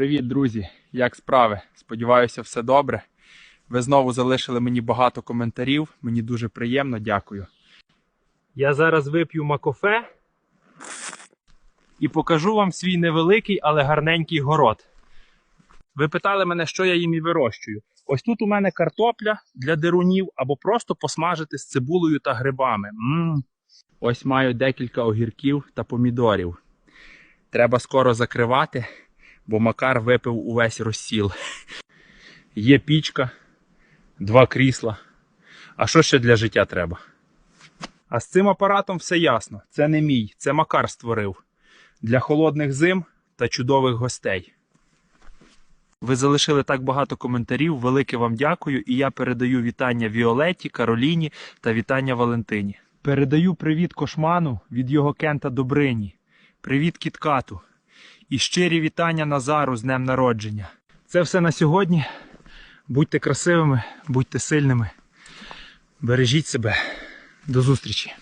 Привіт, друзі! Як справи? Сподіваюся, все добре. Ви знову залишили мені багато коментарів. Мені дуже приємно, дякую. Я зараз вип'ю макофе і покажу вам свій невеликий, але гарненький город. Ви питали мене, що я їм і вирощую. Ось тут у мене картопля для дерунів або просто посмажити з цибулею та грибами. м Ось маю декілька огірків та помідорів. Треба скоро закривати, бо Макар випив увесь розсіл. Є пічка, два крісла. А що ще для життя треба? А з цим апаратом все ясно. Це не мій, це Макар створив. Для холодних зим та чудових гостей. Ви залишили так багато коментарів. Велике вам дякую. І я передаю вітання Віолетті, Кароліні та вітання Валентині. Передаю привіт кошману від його кента Добрині. Привіт кіткату. І щирі вітання Назару з днем народження. Це все на сьогодні. Будьте красивими, будьте сильними. Бережіть себе. До зустрічі.